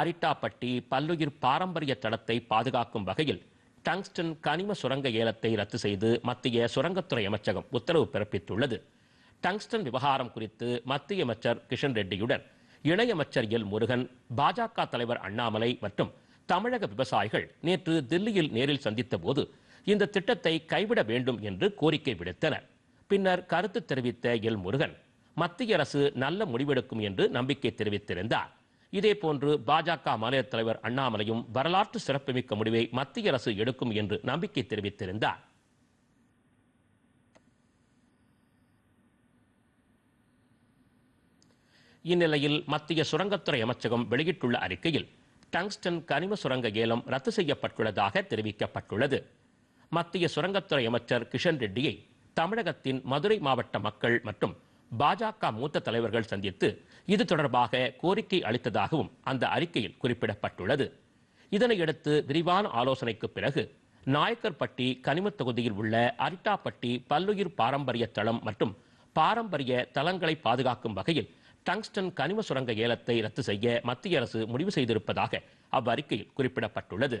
அரிட்டாப்பட்டி பல்லுயிர் பாரம்பரிய தளத்தை பாதுகாக்கும் வகையில் டங்ஸ்டன் கனிம சுரங்க ஏலத்தை ரத்து செய்து மத்திய சுரங்கத்துறை அமைச்சகம் உத்தரவு பிறப்பித்துள்ளது. டங்ஸ்டன் விவகாரம் குறித்து மத்திய அமைச்சர் கிஷன் ரெட்டியுடன் இணையமைச்சர் எல் முருகன் பாஜக தலைவர் அண்ணாமலை மற்றும் தமிழக விவசாயிகள் நேற்று தில்லியில் நேரில் சந்தித்த போது இந்த திட்டத்தை கைவிட வேண்டும் என்று கோரிக்கை விடுத்தனர். பின்னர் கருத்து தெரிவித்த எல் முருகன் மத்திய அரசு நல்ல முடிவெடுக்கும் என்று நம்பிக்கை தெரிவித்திருந்தார். இதேபோன்று பாஜக மாநில தலைவர் அண்ணாமலையும் வரலாற்று சிறப்புமிக்க முடிவை மத்திய அரசு எடுக்கும் என்று நம்பிக்கை தெரிவித்திருந்தார். இந்நிலையில் மத்திய சுரங்கத்துறை அமைச்சகம் வெளியிட்டுள்ள அறிக்கையில் டங்ஸ்டன் கனிம சுரங்க ஏலம் ரத்து செய்யப்பட்டுள்ளதாக தெரிவிக்கப்பட்டுள்ளது. மத்திய சுரங்கத்துறை அமைச்சர் கிஷன் ரெட்டியை தமிழகத்தின் மதுரை மாவட்ட மக்கள் மற்றும் பாஜக மூத்த தலைவர்கள் சந்தித்து இது தொடர்பாக கோரிக்கை அளித்ததாகவும் அந்த அறிக்கையில் குறிப்பிடப்பட்டுள்ளது. இதனையடுத்து விரிவான ஆலோசனைக்கு பிறகு நாயக்கர்பட்டி கனிமத் தொகுதியில் உள்ள அரிட்டாப்பட்டி பல்லுயிர் பாரம்பரிய தளம் மற்றும் பாரம்பரிய தளங்களை பாதுகாக்கும் வகையில் டங்ஸ்டன் கனிம சுரங்க ஏலத்தை ரத்து செய்ய மத்திய அரசு முடிவு செய்திருப்பதாக அவ்வறிக்கையில் குறிப்பிடப்பட்டுள்ளது.